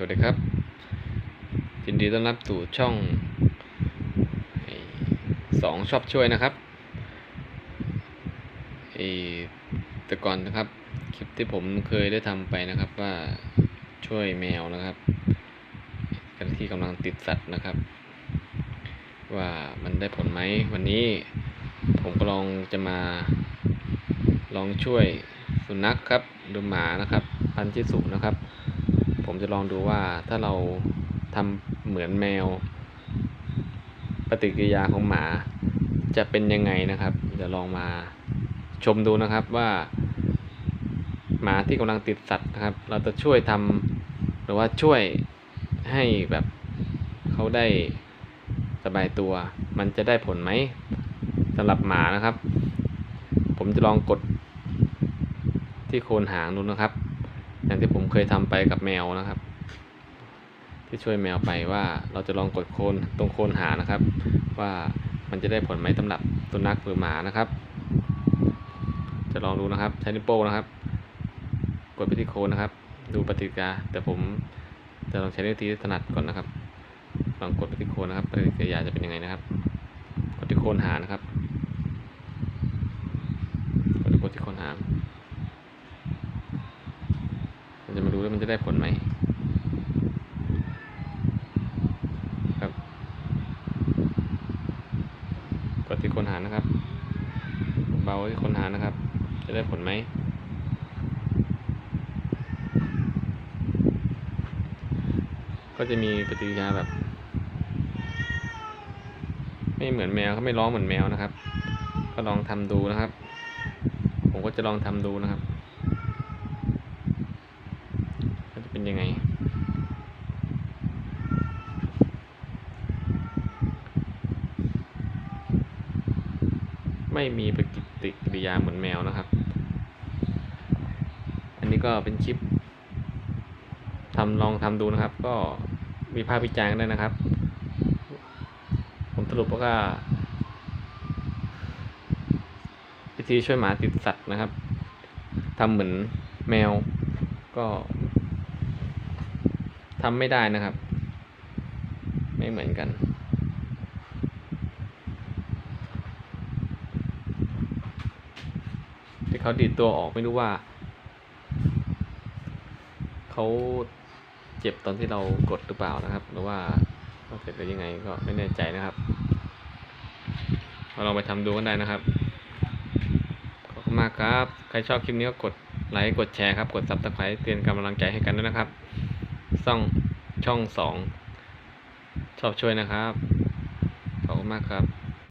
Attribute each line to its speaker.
Speaker 1: สวัสดีครับยินดีต้อนรับสู่ช่องสองชอบช่วยนะครับไอ้แต่ก่อนนะครับ คลิปที่ผมเคยได้ทำไปนะครับว่าช่วยแมวนะครับกันที่กำลังติดสัตว์นะครับ ว่ามันได้ผลไหมวันนี้ผมก็ลองจะมา ลองช่วยสุนัขครับหรือหมานะครับ พันธุ์ชิสุนะครับ ผมจะลองดูว่าถ้าเราทำเหมือนแมว ปฏิกิริยาของหมาจะเป็นยังไงนะครับจะลองมาชมดูนะครับว่า หมาที่กำลังติดสัตว์นะครับ เราจะช่วยทำหรือว่าช่วยให้แบบเขาได้สบายตัว มันจะได้ผลไหมสำหรับหมานะครับ ผมจะลองกดที่โคนหางดูนะครับ อย่างที่ผมเคยทำไปกับแมวนะครับ ที่ช่วยแมวไปว่าเราจะลองกดโคนตรงโคนหานะครับ ว่ามันจะได้ผลไหมสำหรับสุนัขหรือหมานะครับ จะลองดูนะครับใช้นิ้วโป้งนะครับ กดไปที่โคนนะครับ ดูปฏิกิริยาแต่ผมจะลองใช้นิ้วที่ถนัดก่อนนะครับ ลองกดไปที่โคนนะครับ ปฏิกิริยาจะเป็นยังไงนะครับ กดที่โคนหานะครับกดที่กดที่โคนหา เราจะมาดูว่ามันจะได้ผลไหมครับกดที่คนหานะครับ เบาที่คนหานะครับ จะได้ผลไหมก็จะมีปฏิกิริยาแบบ ไม่เหมือนแมวเขาไม่ร้องเหมือนแมวนะครับ ก็ลองทำดูนะครับ ผมก็จะลองทำดูนะครับ มันจะ เป็นยังไง ไม่มีปฏิกิริยาเหมือนแมวนะครับ อันนี้ก็เป็นคลิปทำลองทำดูนะครับ ก็มีภาพวิจารณ์ได้นะครับ ผมสรุปว่าวิธีช่วยหมาติดสัตว์นะครับทำเหมือนแมวก็ ทำไม่ได้นะครับ ไม่เหมือนกัน ที่เขาดีดตัวออกไม่รู้ว่า เขาเจ็บตอนที่เรากดหรือเปล่านะครับ หรือว่าเขาเสร็จหรือยังไงก็ไม่แน่ใจนะครับเราลองไปทำดูกันได้นะครับขอบคุณมากครับ ใครชอบคลิปนี้ก็กดไลค์กดแชร์ครับ กด subscribe เตือนกำลังใจให้กันด้วยนะครับ ช่องช่องสองชอบช่วยนะครับ ขอบคุณมากครับ